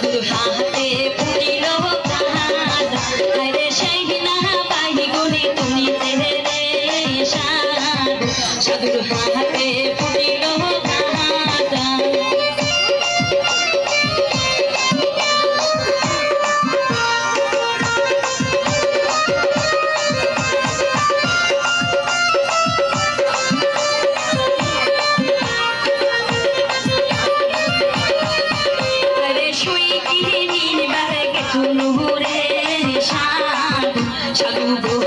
সাধু সাধু Chalubu.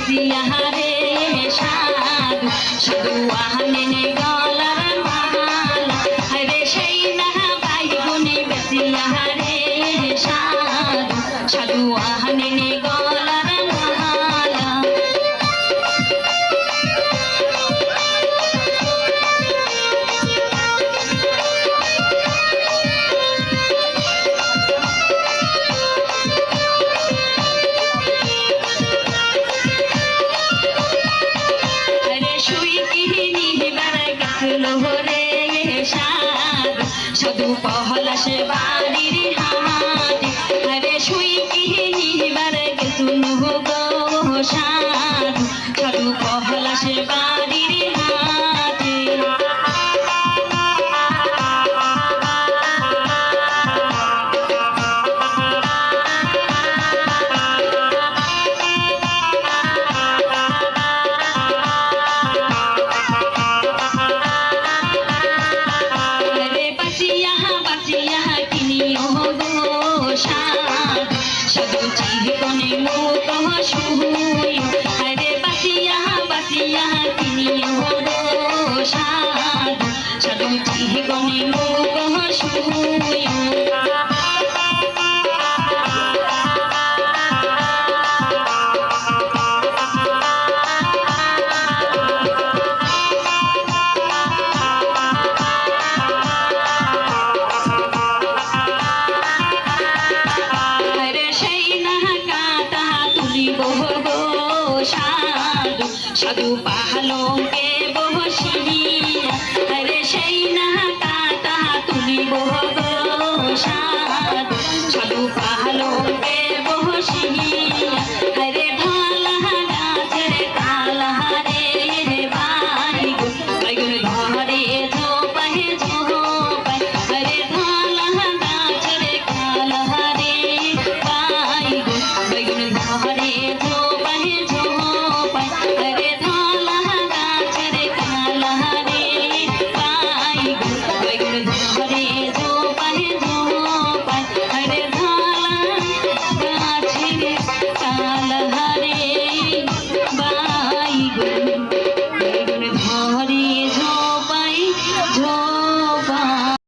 বেসিয়া রে সাধু সাধু আহনে পহলা সে বাড়ির সাধু পালঙ্কে বসিয়া আরে সেই না কাতা তুমি বহ